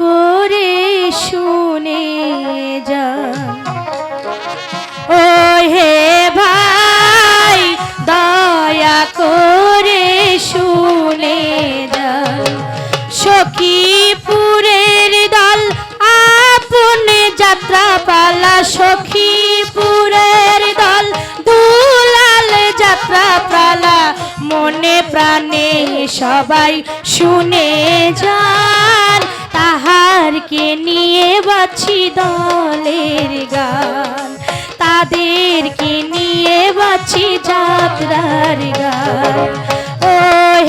করে শুনে যা। ও হে ভাই, দয়া করে শুনে যা। সখীপুরের দল, আপন যাত্রা পালা সখীপুরের দল, দুলাল যাত্রা পালা মনে প্রাণে সবাই শুনে যান তাহারকে নিয়ে বাছি দলের গান। তাদেরকে নিয়ে বাছি যাত্রার গান। ও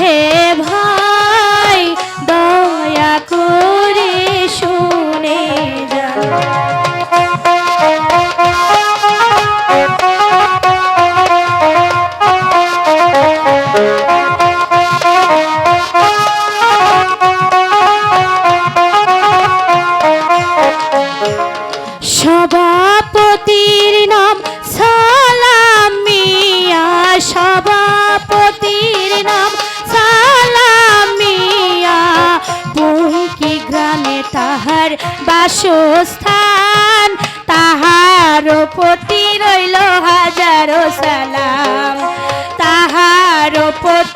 হে ভাই তাহার বাসস্থান তাহার প্রতি রইল হাজারো সালাম। তাহার প্রতি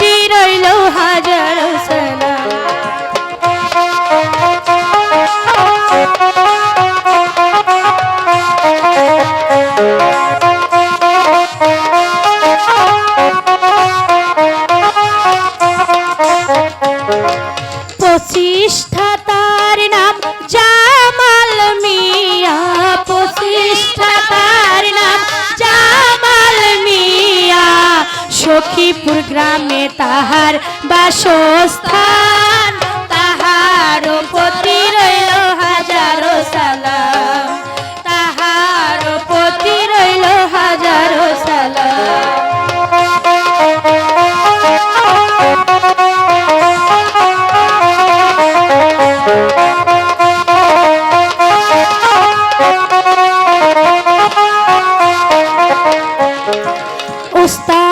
সখীপুর গ্রামে তাহার বাসস্থান। তাহার প্রতি রইল হাজারো সালাম। তাহার প্রতি রইল হাজারো সালাম। উস্তাদের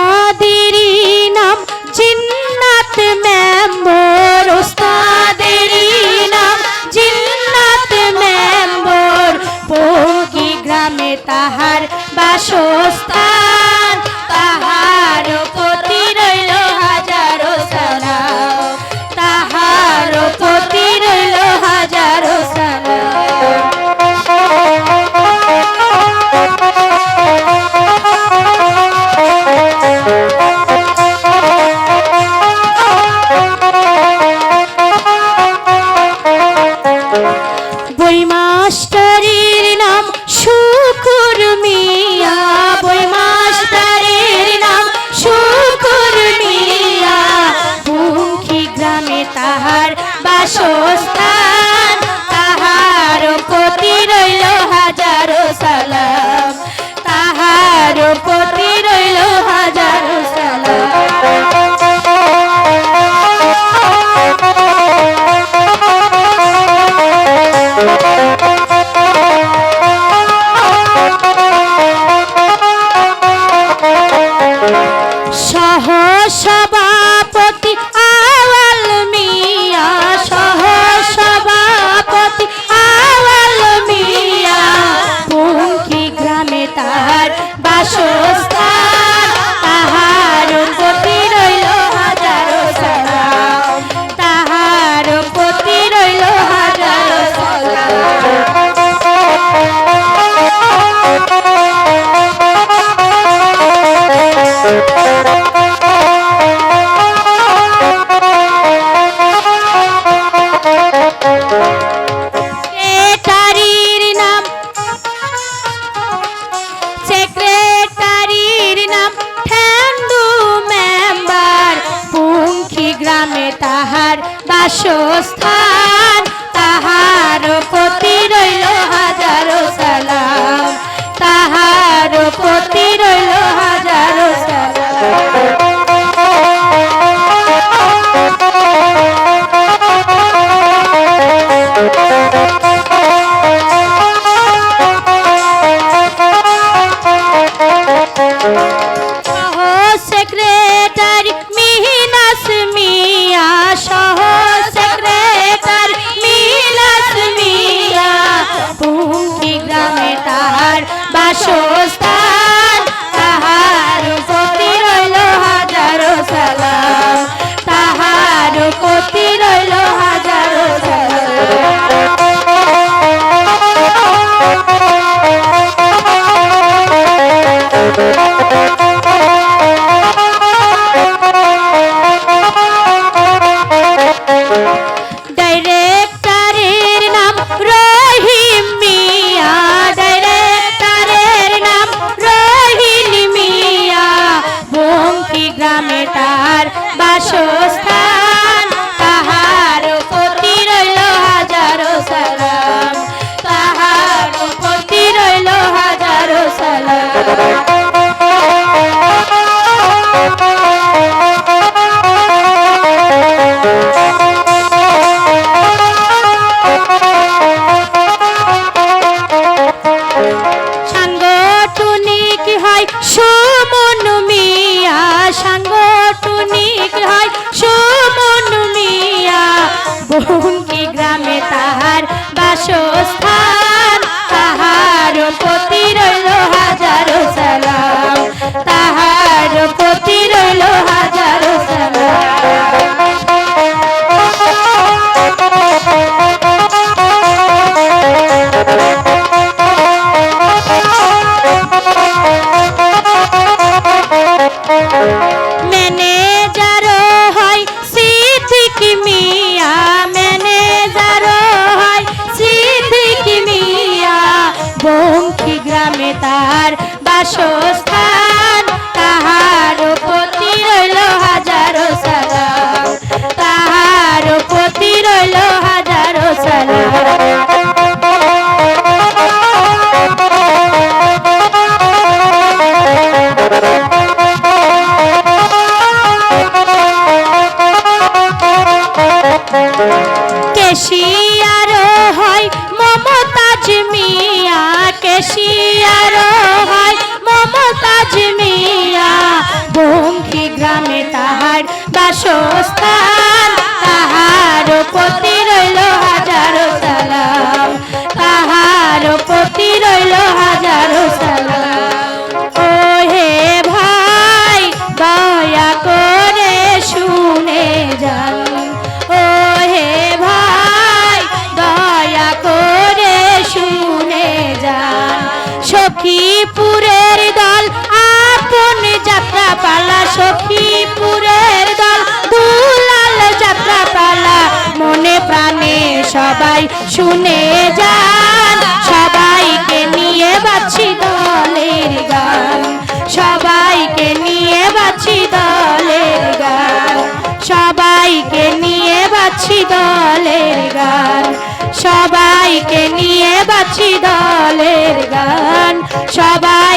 বাসস্থান তার বাসস্থান তাহার প্রতি রইল হাজারো তাহার প্রতি রইল হাজারো কেশিয়ার হয় মমতাজ মিয়া বাসস্থান তাহার প্রতি রইল হাজারো সালাম। তাহার প্রতি রইল হাজারো সালাম। ও হে ভাই, দয়া করে শুনে যান। ও হে ভাই, দয়া করে শুনে যান। সখীপুরের দল, আপন যাত্রা পালা সখীপুরের মনে প্রাণে সবাই শুনে যান। সবাইকে নিয়ে বাছি দলের গান। সবাইকে নিয়ে বাছি দলের গান। সবাইকে নিয়ে বাছি দলের গান। সবাইকে নিয়ে বাছি দলের গান। সবাইকে